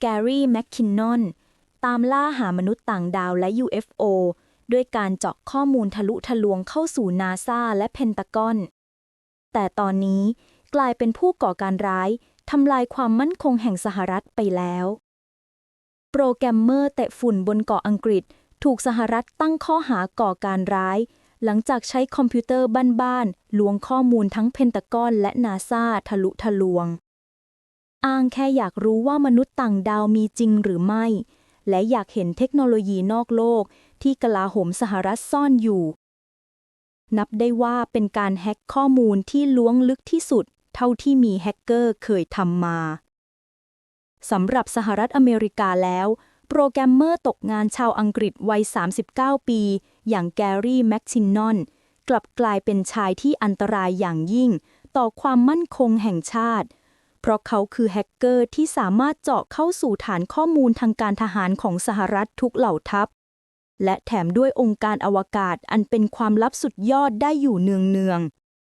แกรี่แมคคินนอน ตามล่าหามนุษย์ต่างดาวและ UFO ด้วยการเจาะข้อมูลทะลุทะลวงเข้าสู่นาซาและเพนตากอน แต่ตอนนี้กลายเป็นผู้ก่อการร้ายทำลายความมั่นคงแห่งสหรัฐไปแล้ว โปรแกรมเมอร์เตะฝุ่นบนเกาะอังกฤษ ถูกสหรัฐตั้งข้อหาก่อการร้าย หลังจากใช้คอมพิวเตอร์บ้านๆลวงข้อมูลทั้งเพนตากอนและนาซาทะลุทะลวง อ้างแค่อยากรู้ว่ามนุษย์ต่างดาวมีจริงหรือไม่ และอยากเห็นเทคโนโลยีนอกโลกที่กลาโหมสหรัฐซ่อนอยู่ นับได้ว่าเป็นการแฮ็กข้อมูลที่ล้วงลึกที่สุด เท่าที่มีแฮกเกอร์เคยทำมาสำหรับสหรัฐอเมริกาแล้ว โปรแกรมเมอร์ตกงานชาวอังกฤษวัย 39 ปี อย่างแกรี่แม็กชินนอนกลับกลายเป็นชายที่อันตรายอย่างยิ่ง ต่อความมั่นคงแห่งชาติ เพราะเขาคือแฮกเกอร์ที่สามารถเจาะเข้าสู่ฐานข้อมูลทางการทหารของสหรัฐทุกเหล่าทัพ และแถมด้วยองค์การอวกาศอันเป็นความลับสุดยอดได้อยู่เนือง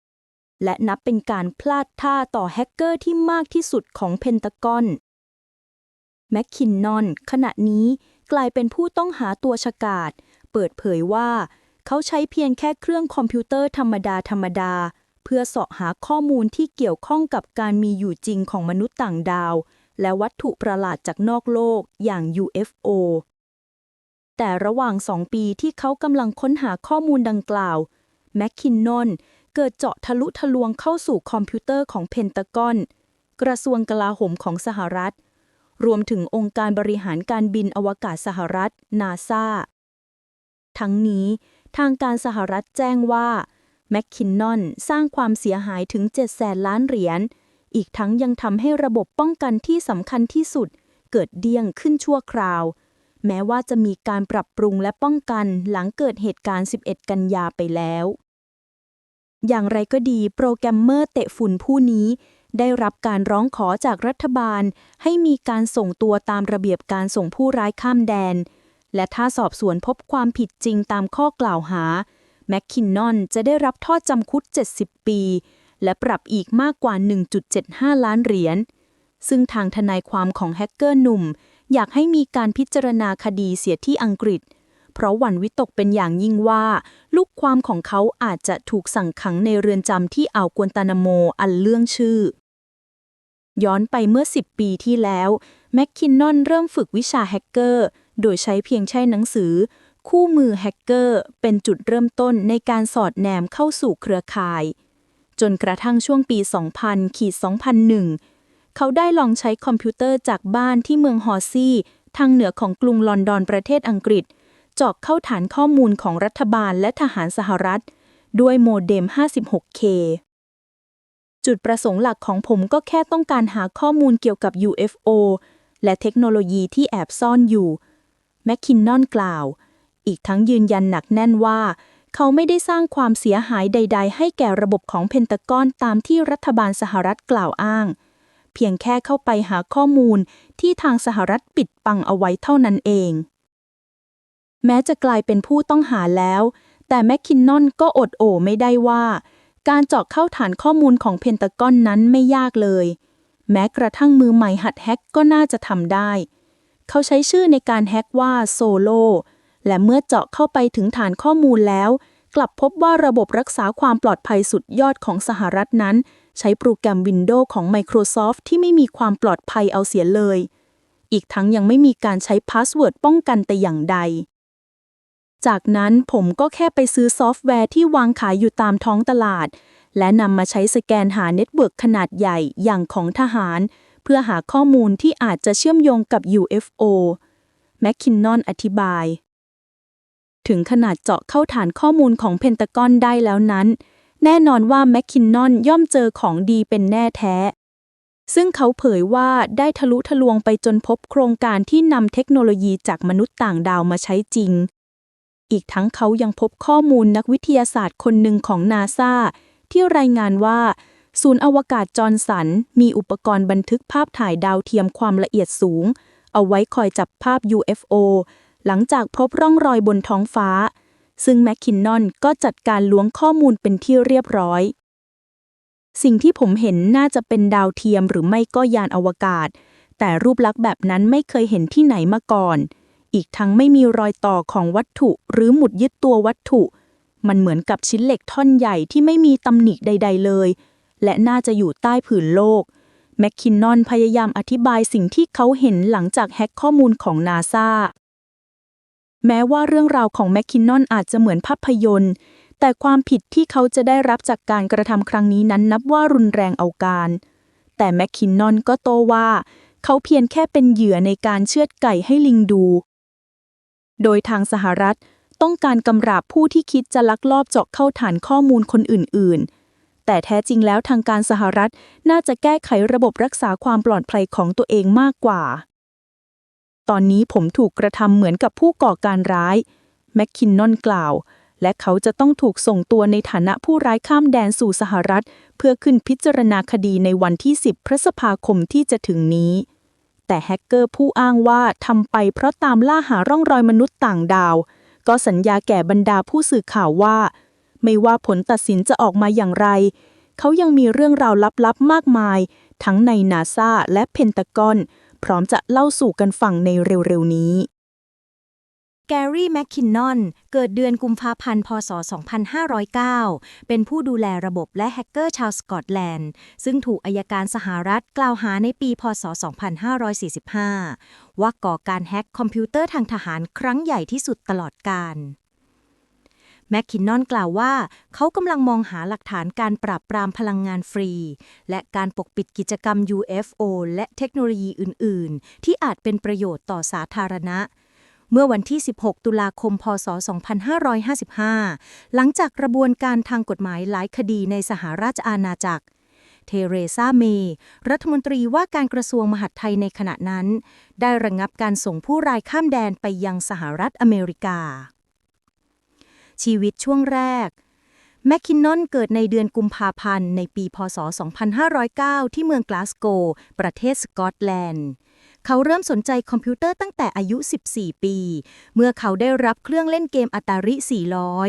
ๆ และนับเป็นการพลาดท่าต่อแฮกเกอร์ที่มากที่สุดของเพนตากอนแมคคินนอนขณะนี้กลายเป็นผู้ต้องหาตัวฉกาจเปิดเผยว่า เขาใช้เพียงแค่เครื่องคอมพิวเตอร์ธรรมดาธรรมดา เพื่อเสาะหาข้อมูลที่เกี่ยวข้องกับการมีอยู่จริงของมนุษย์ต่างดาว และวัตถุประหลาดจากนอกโลกอย่าง UFO แต่ระหว่างสองปีที่เขากำลังค้นหาข้อมูลดังกล่าวแมคคินนอนเกิดเจาะทะลุทะลวงเข้าสู่คอมพิวเตอร์ของเพนตากอน กระทรวงกลาโหมของสหรัฐ รวมถึงองค์การบริหารการบินอวกาศสหรัฐนาซาทั้งนี้ทางการสหรัฐแจ้งว่า แมคคินนอนสร้างความเสียหายถึง 7 แสนล้านเหรียญ อีกทั้งยังทำให้ระบบป้องกันที่สำคัญที่สุด เกิดเดี้ยงขึ้นชั่วคราว แม้ว่าจะมีการปรับปรุงและป้องกันหลังเกิดเหตุการณ์ 11 กันยาไปแล้ว อย่างไรก็ดีโปรแกรมเมอร์เตะฝุ่นผู้นี้ ได้รับการร้องขอจากรัฐบาล ให้มีการส่งตัวตามระเบียบการส่งผู้ร้ายข้ามแดน และถ้าสอบสวนพบความผิดจริงตามข้อกล่าวหา แมคคินนอนจะได้รับโทษจำคุก 70 ปี และปรับอีกมากกว่า 1.75 ล้านเหรียญ ซึ่งทางทนายความของแฮกเกอร์หนุ่ม อยากให้มีการพิจารณาคดีเสียที่อังกฤษ เพราะหวั่นวิตกเป็นอย่างยิ่งว่า ลูกความของเขาอาจจะถูกสั่งขังในเรือนจำที่อ่าวกวนตานาโมอันเลื่องชื่อ ย้อนไปเมื่อ 10 ปีที่แล้วแมคคินนอนเริ่มฝึกวิชาแฮกเกอร์โดยใช้เพียงใช้หนังสือ คู่มือแฮกเกอร์เป็นจุดเริ่มต้นในการสอดแนมเข้าสู่เครือข่าย จนกระทั่งช่วงปี 2000ขีด2001 เขาได้ลองใช้คอมพิวเตอร์จากบ้านที่เมืองฮอร์ซี่ ทางเหนือของกรุงลอนดอนประเทศอังกฤษเจาะเข้าฐานข้อมูลของรัฐบาลและทหารสหรัฐ ด้วยโมเด็ม 56K จุดประสงค์หลักของผมก็แค่ต้องการหาข้อมูลเกี่ยวกับ UFO และเทคโนโลยีที่แอบซ่อนอยู่แมคคินนอนกล่าว อีกทั้งยืนยันหนักแน่นว่า เขาไม่ได้สร้างความเสียหายใด ๆ ให้แก่ระบบของเพนตากอนตามที่รัฐบาลสหรัฐกล่าวอ้าง เพียงแค่เข้าไปหาข้อมูลที่ทางสหรัฐปิดปังเอาไว้เท่านั้นเอง แม้จะกลายเป็นผู้ต้องหาแล้ว แต่แมคคินนอนก็อดโอไม่ได้ว่า การเจาะเข้าฐานข้อมูลของเพนตากอนนั้นไม่ยากเลย แม้กระทั่งมือใหม่หัดแฮกก็น่าจะทำได้ เขาใช้ชื่อในการแฮกว่าโซโล และเมื่อเจาะเข้าไปถึงฐานข้อมูลแล้ว กลับพบว่าระบบรักษาความปลอดภัยสุดยอดของสหรัฐนั้น ใช้โปรแกรม Windows ของ Microsoft ที่ไม่มีความปลอดภัยเอาเสียเลย อีกทั้งยังไม่มีการใช้พาสเวิร์ดป้องกันแต่อย่างใด จากนั้นผมก็แค่ไปซื้อซอฟต์แวร์ที่วางขายอยู่ตามท้องตลาด และนำมาใช้สแกนหาเน็ตเวิร์กขนาดใหญ่อย่างของทหาร เพื่อหาข้อมูลที่อาจจะเชื่อมโยงกับ UFO แมคคินนอนอธิบาย ถึงขนาดเจาะเข้าฐานข้อมูลของเพนตากอนได้แล้วนั้น แน่นอนว่าแมคคินนอนย่อมเจอของดีเป็นแน่แท้ ซึ่งเขาเผยว่าได้ทะลุทะลวงไปจนพบโครงการที่นำเทคโนโลยีจากมนุษย์ต่างดาวมาใช้จริง อีกทั้งเขายังพบข้อมูลนักวิทยาศาสตร์คนหนึ่งของนาซาที่รายงานว่าศูนย์อวกาศจอร์นสัน มีอุปกรณ์บันทึกภาพถ่ายดาวเทียมความละเอียดสูง เอาไว้คอยจับภาพ UFO หลังจากพบร่องรอยบนท้องฟ้า ซึ่งแมคคินนอนก็จัดการล้วงข้อมูลเป็นที่เรียบร้อย สิ่งที่ผมเห็นน่าจะเป็นดาวเทียมหรือไม่ก็ยานอวกาศแแต่รูปลักษณ์แบบนั้นไม่เคยเห็นที่ไหนมาก่อน อีกทั้งไม่มีรอยต่อของวัตถุหรือหมุดยึดตัววัตถุ มันเหมือนกับชิ้นเหล็กท่อนใหญ่ที่ไม่มีตำหนิใด ๆ เลย และน่าจะอยู่ใต้ผืนโลกแมคคินนอนพยายามอธิบายสิ่งที่เขาเห็นหลังจากแฮ็กข้อมูลของนาซา แม้ว่าเรื่องราวของแมคคินนอนอาจจะเหมือนภาพยนตร์ แต่ความผิดที่เขาจะได้รับจากการกระทำครั้งนี้นั้นนับว่ารุนแรงเอาการ แต่แมคคินนอนก็โต้ว่า เขาเพียงแค่เป็นเหยื่อในการเชือดไก่ให้ลิงดู โดยทางสหรัฐต้องการกำราบผู้ที่คิดจะลักลอบเจาะเข้าฐานข้อมูลคนอื่น ๆ แต่แท้จริงแล้วทางการสหรัฐน่าจะแก้ไขระบบรักษาความปลอดภัยของตัวเองมากกว่า ตอนนี้ผมถูกกระทำเหมือนกับผู้ก่อการร้ายแมคคินนอนกล่าว และเขาจะต้องถูกส่งตัวในฐานะผู้ร้ายข้ามแดนสู่สหรัฐ เพื่อขึ้นพิจารณาคดีในวันที่ 10 พฤษภาคมที่จะถึงนี้ แต่แฮกเกอร์ผู้อ้างว่าทำไปเพราะตามล่าหาร่องรอยมนุษย์ต่างดาว ก็สัญญาแก่บรรดาผู้สื่อข่าวว่า ไม่ว่าผลตัดสินจะออกมาอย่างไร เขายังมีเรื่องราวลับๆมากมาย ทั้งในนาซาและเพนตากอน พร้อมจะเล่าสู่กันฟังในเร็วๆนี้แกรี่แมคคินนอน เกิดเดือนกุมภาพันธ์ พศ 2509 เป็นผู้ดูแลระบบและแฮกเกอร์ชาวสกอตแลนด์ ซึ่งถูกอายการสหรัฐกล่าวหาในปี พศ 2545 ว่าก่อการแฮ็กคอมพิวเตอร์ทางทหารครั้งใหญ่ที่สุดตลอดกาล แมคคินนอนกล่าวว่า เขากำลังมองหาหลักฐานการปราบปรามพลังงานฟรี และการปกปิดกิจกรรม UFO และเทคโนโลยีอื่น ๆ ที่อาจเป็นประโยชน์ต่อสาธารณะเมื่อวันที่ 16 ตุลาคม พศ 2555 หลังจากกระบวนการทางกฎหมายหลายคดีในสหราชอาณาจักร เทเรซาเมย์รัฐมนตรีว่าการกระทรวงมหาดไทยในขณะนั้น ได้ระงงับการส่งผู้รายข้ามแดนไปยังสหรัฐอเมริกา ชีวิตช่วงแรก แมคคินนอนเกิดในเดือนกุมภาพันธ์ในปีพศ 2509 ที่เมืองกลาสโกว์ประเทศสกอตแลนด์ เขาเริ่มสนใจคอมพิวเตอร์ตั้งแต่อายุ 14 ปี เมื่อเขาได้รับเครื่องเล่นเกมอัตาริ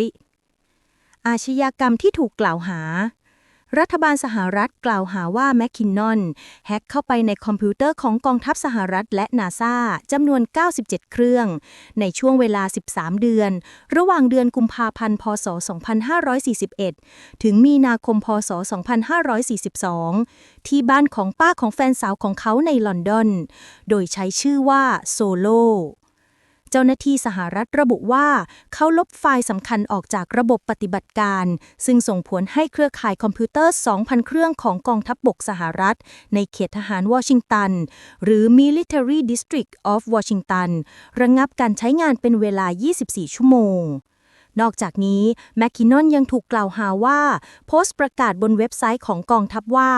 400 อาชญากรรมที่ถูกกล่าวหา รัฐบาลสหรัฐกล่าวหาว่าแมคคินนอนแฮ็กเข้าไปในคอมพิวเตอร์ของกองทัพสหรัฐและนาซาจำนวน 97 เครื่อง ในช่วงเวลา 13 เดือน ระหว่างเดือนกุมภาพันธ์ พศ 2541 ถึงมีนาคม พศ 2542 ที่บ้านของป้าของแฟนสาวของเขาในลอนดอน โดยใช้ชื่อว่าโซโล เจ้าหน้าที่สหรัฐระบุว่า เขาลบไฟล์สำคัญออกจากระบบปฏิบัติการ ซึ่งส่งผลให้เครือข่ายคอมพิวเตอร์ 2,000 เครื่องของกองทัพบบกสหรัฐ ในเขตทหารวอชิงตัน หรือ Military District of Washington ระงงับการใช้งานเป็นเวลา 24 ชั่วโมงนอกจากนี้แมคคินนอนยังถูกกล่าวหาว่า โพสต์ประกาศบนเว็บไซต์ของกองทัพว่า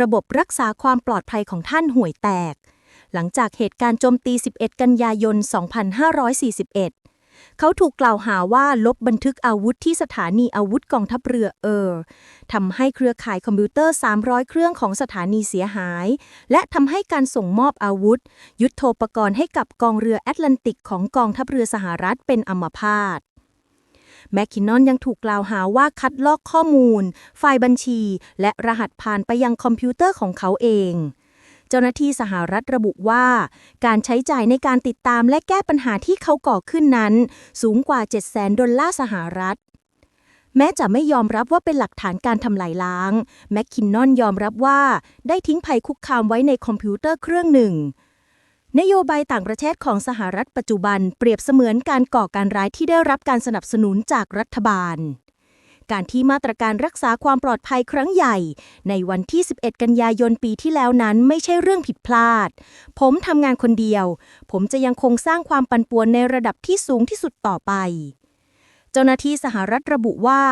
ระบบรักษาความปลอดภัยของท่านห่วยแตก หลังจากเหตุการณ์โจมตี 11 กันยายน 2541 เขาถูกกล่าวหาว่าลบบันทึกอาวุธที่สถานีอาวุธกองทัพเรือเออร์ทำให้เครือข่ายคอมพิวเตอร์ 300 เครื่องของสถานีเสียหาย และทำให้การส่งมอบอาวุธ ยุทโธปกรณ์ให้กับกองเรือแอตแลนติกของกองทัพเรือสหรัฐเป็นอัมพาตแมคคินนอนยังถูกกล่าวหาว่าคัดลอกข้อมูล ไฟล์บัญชี และรหัสผ่านไปยังคอมพิวเตอร์ของเขาเอง จ้าหน้าที่สหรัฐระบุว่า การใช้จ่ายในการติดตามและแก้ปัญหาที่เขาก่อขึ้นนั้น สูงกว่า 700,000 ดอลลาร์สหรัฐ แม้จะไม่ยอมรับว่าเป็นหลักฐานการทำลายล้าง แมคคินนอนยอมรับว่าได้ทิ้งภัยคุกคามไว้ในคอมพิวเตอร์เครื่องหนึ่ง นโยบายต่างประเทศของสหรัฐปัจจุบันเปรียบเสมือนการก่อการร้ายที่ได้รับการสนับสนุนจากรัฐบาล การที่มาตรการรักษาความปลอดภัยครั้งใหญ่ ในวันที่ 11 กันยายนปีที่แล้วนั้นไม่ใช่เรื่องผิดพลาด ผมทำงานคนเดียว ผมจะยังคงสร้างความปั่นป่วนในระดับที่สูงที่สุดต่อไป เจ้าหน้าที่สหรัฐระบุว่า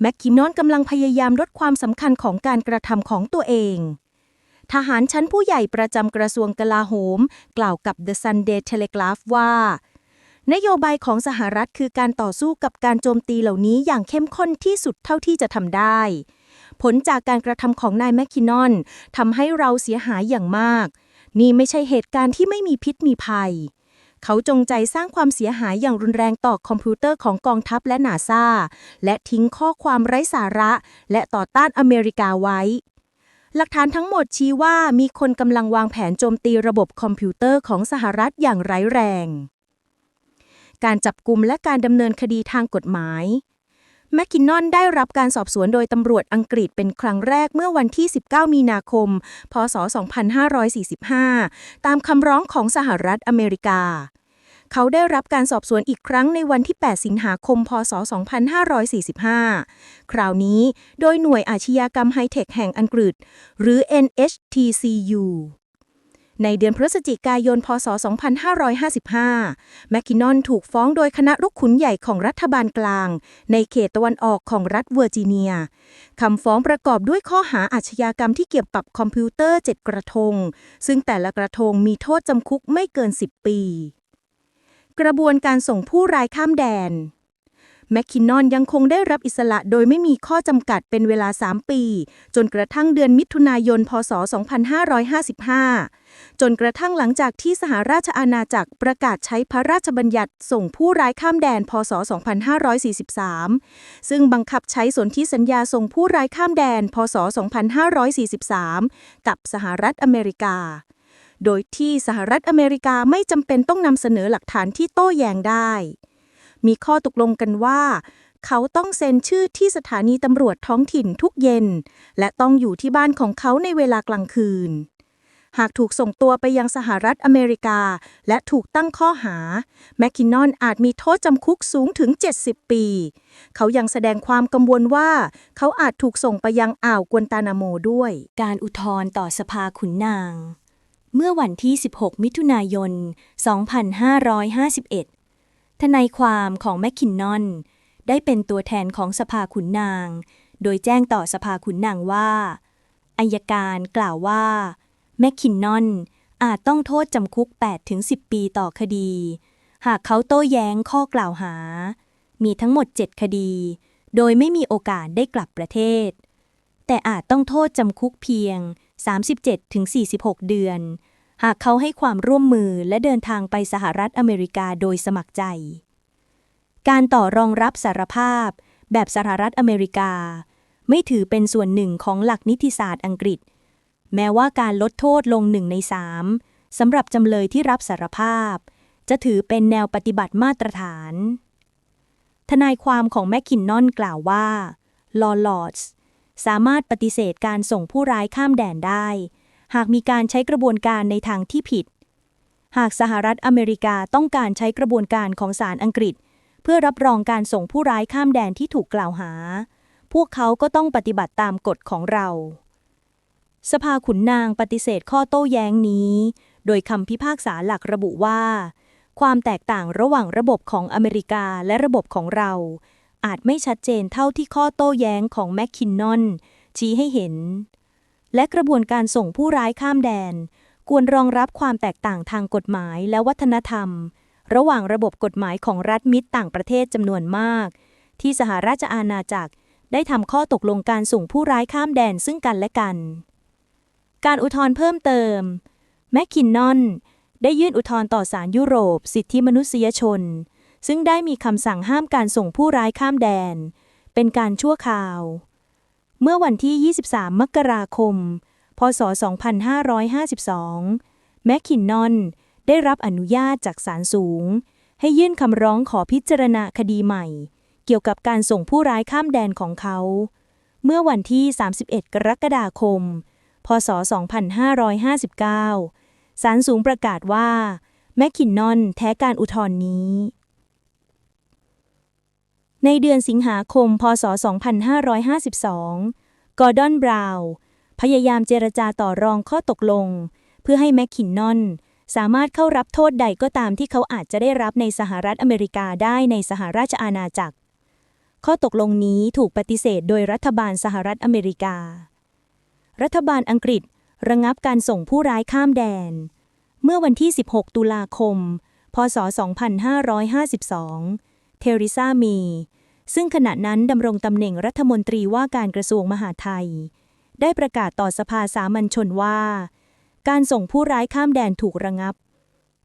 แมคคินนอนกำลังพยายามลดความสำคัญของการกระทำของตัวเองทหารชั้นผู้ใหญ่ประจำกระทรวงกลาโหม กล่าวกับ The Sunday Telegraph ว่า นโยบายของสหรัฐคือการต่อสู้กับการโจมตีเหล่านี้อย่างเข้มข้นที่สุดเท่าที่จะทำได้ ผลจากการกระทำของนายแมคคินนอนทำให้เราเสียหายอย่างมาก นี่ไม่ใช่เหตุการณ์ที่ไม่มีพิษมีภัย เขาจงใจสร้างความเสียหายอย่างรุนแรงต่อคอมพิวเตอร์ของกองทัพและนาซาและทิ้งข้อความไร้สาระ และต่อต้านอเมริกาไว้หลักฐานทั้งหมดชี้ว่ามีคนกำลังวางแผนโจมตีระบบคอมพิวเตอร์ของสหรัฐอย่างร้ายแรง การจับกลุ่มและการดำเนินคดีทางกฎหมาย แมคคินนอนได้รับการสอบสวนโดยตำรวจอังกฤษเป็นครั้งแรกเมื่อวันที่ 19 มีนาคม พศ 2545 ตามคำร้องของสหรัฐอเมริกา เขาได้รับการสอบสวนอีกครั้งในวันที่ 8 สิงหาคม พศ 2545 คราวนี้โดยหน่วยอาชญากรรมไฮเทคแห่งอังกฤษ หรือ NHTCU ในเดือนพฤศจิกายน พศ 2555 แมคคินนอนถูกฟ้องโดยคณะลูกขุนใหญ่ของรัฐบาลกลาง ในเขตตะวันออกของรัฐเวอร์จิเนีย คำฟ้องประกอบด้วยข้อหาอาชญากรรมที่เกี่ยวกับคอมพิวเตอร์ 7 กระทง ซึ่งแต่ละกระทงมีโทษจำคุกไม่เกิน 10 ปี กระบวนการส่งผู้ร้ายข้ามแดนแมคคินนอนยังคงได้รับอิสระโดยไม่มีข้อจำกัดเป็นเวลา 3 ปี จนกระทั่งเดือนมิถุนายน พศ 2555 จนกระทั่งหลังจากที่สหราชอาณาจักรประกาศใช้พระราชบัญญัติส่งผู้ร้ายข้ามแดน พศ 2543 ซึ่งบังคับใช้สนธิสัญญาส่งผู้ร้ายข้ามแดน พศ 2543 กับสหรัฐอเมริกา โดยที่สหรัฐอเมริกาไม่จำเป็นต้องนำเสนอหลักฐานที่โต้แย้งได้ มีข้อตกลงกันว่าเขาต้องเซ็นชื่อที่สถานีตำรวจท้องถิ่นทุกเย็น และต้องอยู่ที่บ้านของเขาในเวลากลางคืน หากถูกส่งตัวไปยังสหรัฐอเมริกา และถูกตั้งข้อหา แมคคินนอนอาจมีโทษจำคุกสูงถึง 70 ปี เขายังแสดงความกังวลว่า เขาอาจถูกส่งไปยังอ่าวกวนตานาโมด้วย การอุทธรณ์ต่อสภาขุนนาง เมื่อวันที่ 16 มิถุนายน 2551 ทนายความของแมคคินนอน ได้เป็นตัวแทนของสภาขุนนาง โดยแจ้งต่อสภาขุนนางว่าอายการกล่าวว่า แมคคินนอน อาจต้องโทษจำคุก 8-10 ปีต่อคดี หากเขาโต้แย้งข้อกล่าวหา มีทั้งหมด 7 คดี โดยไม่มีโอกาสได้กลับประเทศ แต่อาจต้องโทษจำคุกเพียง 37-46 เดือน หากเขาให้ความร่วมมือและเดินทางไปสหรัฐอเมริกาโดยสมัครใจ การต่อรองรับสารภาพแบบสหรัฐอเมริกา ไม่ถือเป็นส่วนหนึ่งของหลักนิติศาสตร์อังกฤษ แม้ว่าการลดโทษลงหนึ่งในสามสำหรับจำเลยที่รับสารภาพ จะถือเป็นแนวปฏิบัติมาตรฐาน ทนายความของแมคคินนอนกล่าวว่าลอลอดส์สามารถปฏิเสธการส่งผู้ร้ายข้ามแดนได้ หากมีการใช้กระบวนการในทางที่ผิด หากสหรัฐอเมริกาต้องการใช้กระบวนการของศาลอังกฤษ เพื่อรับรองการส่งผู้ร้ายข้ามแดนที่ถูกกล่าวหา พวกเขาก็ต้องปฏิบัติตามกฎของเรา สภาขุนนางปฏิเสธข้อโต้แย้งนี้ โดยคำพิพากษาหลักระบุว่า ความแตกต่างระหว่างระบบของอเมริกาและระบบของเรา อาจไม่ชัดเจนเท่าที่ข้อโต้แย้งของแมคคินนอนชี้ให้เห็น และกระบวนการส่งผู้ร้ายข้ามแดน ควรรองรับความแตกต่างทางกฎหมายและวัฒนธรรม ระหว่างระบบกฎหมายของรัฐมิตรต่างประเทศจำนวนมาก ที่สหราชอาณาจักรได้ทำข้อตกลงการส่งผู้ร้ายข้ามแดนซึ่งกันและกัน การอุทธรณ์เพิ่มเติม แมคคินนอน ได้ยื่นอุทธรณ์ต่อศาลยุโรป สิทธิมนุษยชน ซึ่งได้มีคำสั่งห้ามการส่งผู้ร้ายข้ามแดน เป็นการชั่วคราว เมื่อวันที่ 23 มกราคม พศ 2552 แมคคินนอน ได้รับอนุญาตจากศาลสูง ให้ยื่นคำร้องขอพิจารณาคดีใหม่ เกี่ยวกับการส่งผู้ร้ายข้ามแดนของเขา เมื่อวันที่ 31 กรกฎาคม พศ 2559 ศาลสูงประกาศว่า แมคคินนอนแท้การอุทธรณ์นี้ ในเดือนสิงหาคม พศ 2552 กอร์ดอนบราวน์พยายามเจรจาต่อรองข้อตกลง เพื่อให้แมคคินนอนสามารถเข้ารับโทษใดก็ตามที่เขาอาจจะได้รับในสหรัฐอเมริกาได้ในสหราชอาณาจักร ข้อตกลงนี้ถูกปฏิเสธโดยรัฐบาลสหรัฐอเมริกา รัฐบาลอังกฤษระงับการส่งผู้ร้ายข้ามแดน เมื่อวันที่ 16 ตุลาคม พศ 2552 เทริซามี ซึ่งขณะนั้นดำรงตำแหน่งรัฐมนตรีว่าการกระทรวงมหาดไทย ได้ประกาศต่อสภาสามัญชนว่า การส่งผู้ร้ายข้ามแดนถูกระงับ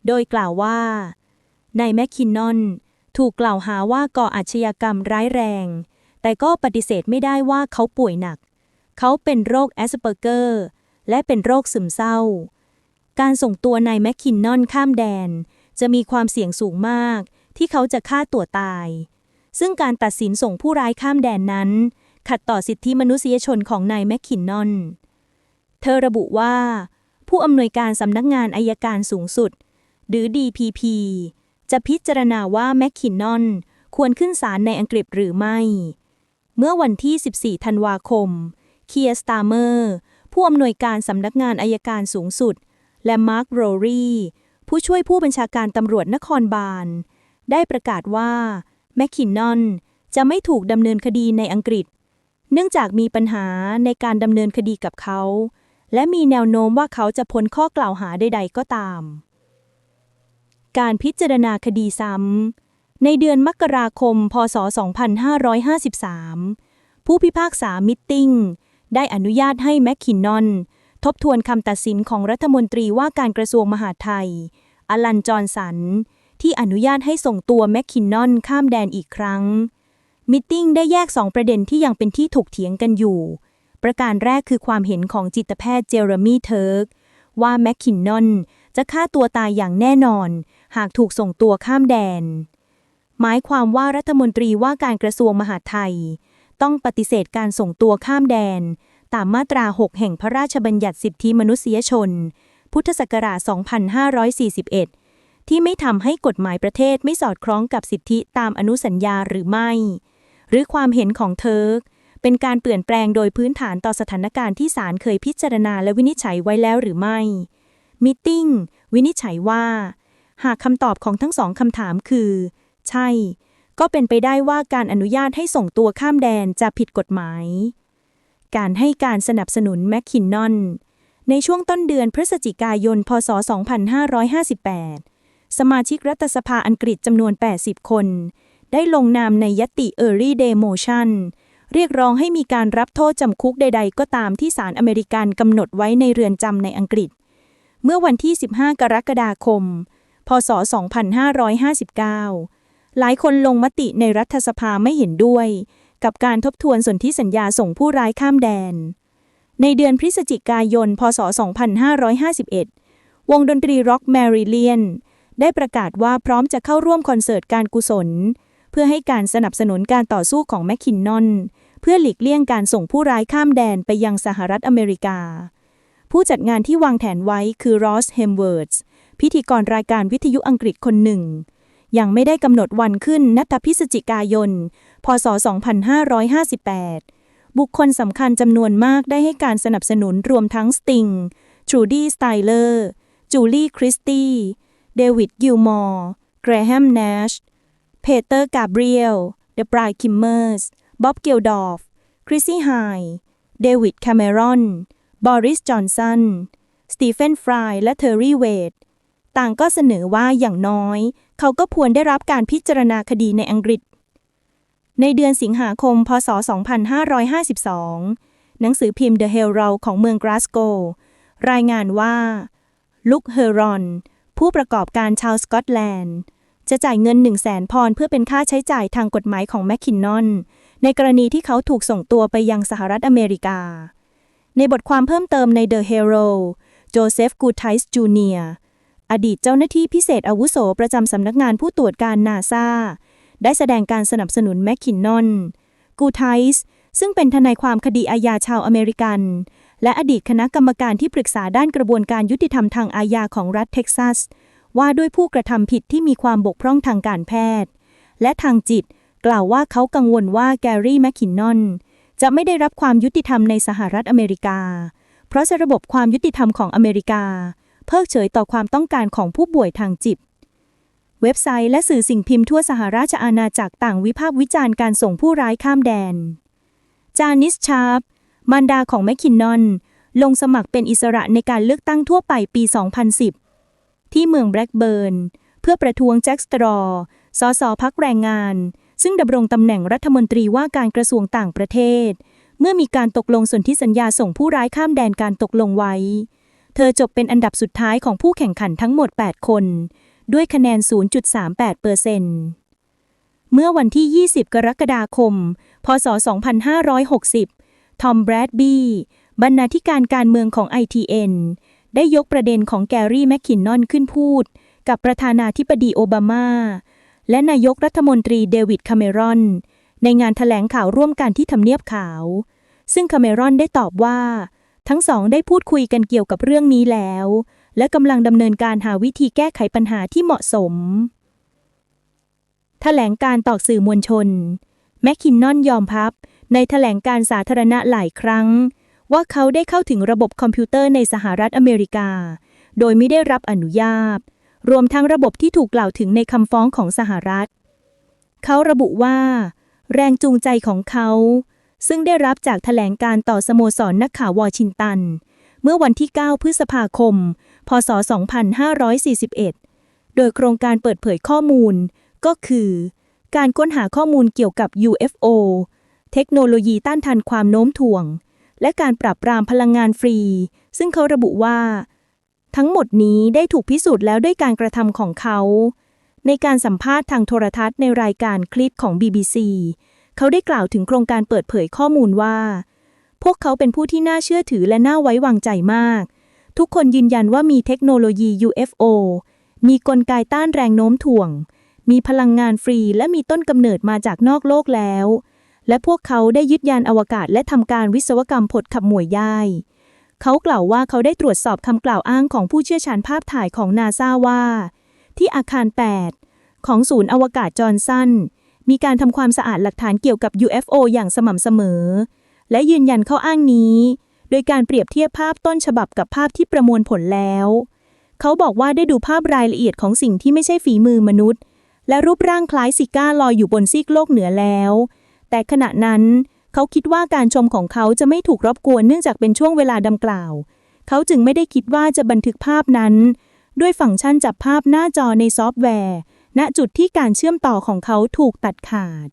โดยกล่าวว่านายแมคคินนอนถูกกล่าวหาว่าก่ออาชญากรรมร้ายแรง แต่ก็ปฏิเสธไม่ได้ว่าเขาป่วยหนัก เขาเป็นโรคแอสเปอร์เกอร์ และเป็นโรคซึมเศร้า การส่งตัวนายแมคคินนอนข้ามแดน จะมีความเสี่ยงสูงมาก ที่เขาจะฆ่าตัวตาย ซึ่งการตัดสินส่งผู้ร้ายข้ามแดนนั้น ขัดต่อสิทธิมนุษยชนของนายแมคคินนอน เธอระบุว่า ผู้อำนวยการสำนักงานอายการสูงสุด หรือ DPP จะพิจารณาว่าแมคคินนอนควรขึ้นศาลในอังกฤษหรือไม่ เมื่อวันที่ 14 ธันวาคม เคียร์สตาร์เมอร์ ผู้อำนวยการสำนักงานอายการสูงสุด และมาร์คโรรีผู้ช่วยผู้บัญชาการตำรวจนครบาล ได้ประกาศว่าแมคคินนอนจะไม่ถูกดำเนินคดีในอังกฤษ เนื่องจากมีปัญหาในการดำเนินคดีกับเขา และมีแนวโน้มว่าเขาจะพ้นข้อกล่าวหาใด ๆ ก็ตาม การพิจารณาคดีซ้ำ ในเดือนมกราคม พศ 2553 ผู้พิพากษามิตติ้ง ได้อนุญาตให้แมคคินนอน ทบทวนคำตัดสินของรัฐมนตรีว่าการกระทรวงมหาดไทย อลันจอร์นสัน ที่อนุญาตให้ส่งตัวแมคคินนอนข้ามแดนอีกครั้ง มิตติ้งได้แยกสองประเด็นที่ยังเป็นที่ถกเถียงกันอยู่ ประการแรกคือความเห็นของจิตแพทย์เจอร์มีเทิร์กว่าแมคคินนอนจะฆ่าตัวตายอย่างแน่นอน หากถูกส่งตัวข้ามแดน หมายความว่ารัฐมนตรีว่าการกระทรวงมหาดไทย ต้องปฏิเสธการส่งตัวข้ามแดน ตามมาตรา 6 แห่งพระราชบัญญัติสิทธิมนุษยชน พุทธศักราช 2541 ที่ไม่ทำให้กฎหมายประเทศไม่สอดคล้องกับสิทธิตามอนุสัญญาหรือไม่ หรือความเห็นของเทิร์กเป็นการเปลี่ยนแปลงโดยพื้นฐานต่อสถานการณ์ที่ศาลเคยพิจารณาและวินิจฉัยไว้แล้วหรือไม่มิติ้งวินิจฉัยว่า หากคำตอบของทั้งสองคำถามคือ ใช่ ก็เป็นไปได้ว่าการอนุญาตให้ส่งตัวข้ามแดนจะผิดกฎหมาย การให้การสนับสนุนแมคคินนอน ในช่วงต้นเดือนพฤศจิกายน พศ 2558 สมาชิกรัฐสภาอังกฤษจำนวน 80 คน ได้ลงนามในยติ Early Day Motion เรียกร้องให้มีการรับโทษจำคุกใด ๆ ก็ตามที่ศาลอเมริกันกำหนดไว้ในเรือนจำในอังกฤษ เมื่อวันที่ 15 กรกฎาคม พศ 2559 หลายคนลงมติในรัฐสภาไม่เห็นด้วย กับการทบทวนสนธิสัญญาส่งผู้ร้ายข้ามแดน ในเดือนพฤศจิกายน พศ 2551 วงดนตรีร็อกแมริเลียนได้ประกาศว่าพร้อมจะเข้าร่วมคอนเสิร์ตการกุศล เพื่อให้การสนับสนุนการต่อสู้ของแมคคินนอน เพื่อหลีกเลี่ยงการส่งผู้ร้ายข้ามแดนไปยังสหรัฐอเมริกา ผู้จัดงานที่วางแผนไว้คือรอสเฮมเวิร์ดส์พิธีกรรายการวิทยุอังกฤษคนหนึ่ง ยังไม่ได้กำหนดวันขึ้นนัทพฤศจิกายน พศ 2558 บุคคลสำคัญจำนวนมากได้ให้การสนับสนุนรวมทั้งสติงทรูดี้สไตเลอร์ จูลี่คริสตี้ เดวิดกิลมอร์ แกรแฮมแนช เพเตอร์กาเบรียล เดบรายคิมเมอร์ส บ๊อบเกลดอฟ คริสซี่ไฮ เดวิดแคเมรอน บอริส จอห์นสัน สตีเฟน ฟราย และเทอร์รี่ เวด ต่างก็เสนอว่าอย่างน้อย เขาก็ควรได้รับการพิจารณาคดีในอังกฤษ ในเดือนสิงหาคม พศ 2552 หนังสือพิมพ์ The Herald ของเมืองกราสโกรายงานว่า ลุคเฮรอน ผู้ประกอบการชาวสกอตแลนด์ จะจ่ายเงิน 1 0 0 0 0แสนพอนเพื่อเป็นค่าใช้จ่ายทางกฎหมายของแมคคินนอน ในกรณีที่เขาถูกส่งตัวไปยังสหรัฐอเมริกา ในบทความเพิ่มเติมใน The Herald โจเซฟกูไทส์จูเนีย อดีตเจ้าหน้าที่พิเศษอาวุโสประจำสำนักงานผู้ตรวจการนาซาได้แสดงการสนับสนุนแมคคินนอน กูไทส์ซึ่งเป็นทนายความคดีอาญาชาวอเมริกัน และอดีตคณะกรรมการที่ปรึกษาด้านกระบวนการยุติธรรมทางอาญาของรัฐเท็กซัส ว่าด้วยผู้กระทำผิดที่มีความบกพร่องทางการแพทย์ และทางจิต กล่าวว่าเขากังวลว่าแกรี่แมคคินนอนจะไม่ได้รับความยุติธรรมในสหรัฐอเมริกา เพราะระบบความยุติธรรมของอเมริกา เพิกเฉยต่อความต้องการของผู้ป่วยทางจิต เว็บไซต์และสื่อสิ่งพิมพ์ทั่วสหราชอาณาจักรต่างวิพากษ์วิจารณ์การส่งผู้ร้ายข้ามแดน จานิสชาร์ปมารดาของแมคคินนอน ลงสมัครเป็นอิสระในการเลือกตั้งทั่วไปปี 2010 ที่เมืองแบล็กเบิร์น เพื่อประท้วงแจ็คสตรอ สสพักแรงงาน ซึ่งดำรงตำแหน่งรัฐมนตรีว่าการกระทรวงต่างประเทศ เมื่อมีการตกลงสนธิสัญญาส่งผู้ร้ายข้ามแดนการตกลงไว้ อจบเป็นอันดับสุดท้ายของผู้แข่งขันทั้งหมด 8 คน ด้วยคะแนน 0.38เปอร์เซ็นต์เมื่อวันที่ 20 กรกฎาคม พศ 2560 ทอม แบรดบี้ บรรณาธิการการเมืองของ ITN ได้ยกประเด็นของแกรี่ แมคคินนอนขึ้นพูด กับประธานาธิบดีโอบามา และนายกรัฐมนตรีเดวิดคาเมรอน ในงานถแถลงข่าวร่วมกันที่ทำเนียบขาว ซึ่งคาเมรอนได้ตอบว่า ทั้งสองได้พูดคุยกันเกี่ยวกับเรื่องนี้แล้ว และกำลังดำเนินการหาวิธีแก้ไขปัญหาที่เหมาะสม แถลงการต่อสื่อมวลชน แมคคินนอนยอมพับ ในแถลงการสาธารณะหลายครั้ง ว่าเขาได้เข้าถึงระบบคอมพิวเตอร์ในสหรัฐอเมริกา โดยไม่ได้รับอนุญาต รวมทั้งระบบที่ถูกกล่าวถึงในคำฟ้องของสหรัฐ เขาระบุว่า แรงจูงใจของเขา ซึ่งได้รับจากแถลงการต่อสโมสรนักข่าววอชิงตัน เมื่อวันที่ 9 พฤษภาคม พศ 2541 โดยโครงการเปิดเผยข้อมูล ก็คือ การค้นหาข้อมูลเกี่ยวกับ UFO เทคโนโลยีต้านทานความโน้มถ่วง และการปราบปรามพลังงานฟรี ซึ่งเขาระบุว่า ทั้งหมดนี้ได้ถูกพิสูจน์แล้วด้วยการกระทำของเขา ในการสัมภาษณ์ทางโทรทัศน์ในรายการคลิปของ BBC เขาได้กล่าวถึงโครงการเปิดเผยข้อมูลว่า พวกเขาเป็นผู้ที่น่าเชื่อถือและน่าไว้วางใจมาก ทุกคนยืนยันว่ามีเทคโนโลยี UFO มีกลไกต้านแรงโน้มถ่วง มีพลังงานฟรีและมีต้นกำเนิดมาจากนอกโลกแล้ว และพวกเขาได้ยึดยานอวกาศและทำการวิศวกรรมผดขับหมวยย่ายเขากล่าวว่าเขาได้ตรวจสอบคำกล่าวอ้างของผู้เชี่ยวชาญภาพถ่ายของนาซาว่า ที่อาคาร 8 ของศูนย์อวกาศจอห์นสัน มีการทำความสะอาดหลักฐานเกี่ยวกับ UFO อย่างสม่ำเสมอ และยืนยันข้ออ้างนี้ โดยการเปรียบเทียบภาพต้นฉบับกับภาพที่ประมวลผลแล้ว เขาบอกว่าได้ดูภาพรายละเอียดของสิ่งที่ไม่ใช่ฝีมือมนุษย์ และรูปร่างคล้ายซิก้าลอยอยู่บนซีกโลกเหนือแล้ว แต่ขณะนั้นเขาคิดว่าการชมของเขาจะไม่ถูกรบกวนเนื่องจากเป็นช่วงเวลาดังกล่าว เขาจึงไม่ได้คิดว่าจะบันทึกภาพนั้น ด้วยฟังก์ชันจับภาพหน้าจอในซอฟต์แวร์ ณจุดที่การเชื่อมต่อของเขาถูกตัดขาด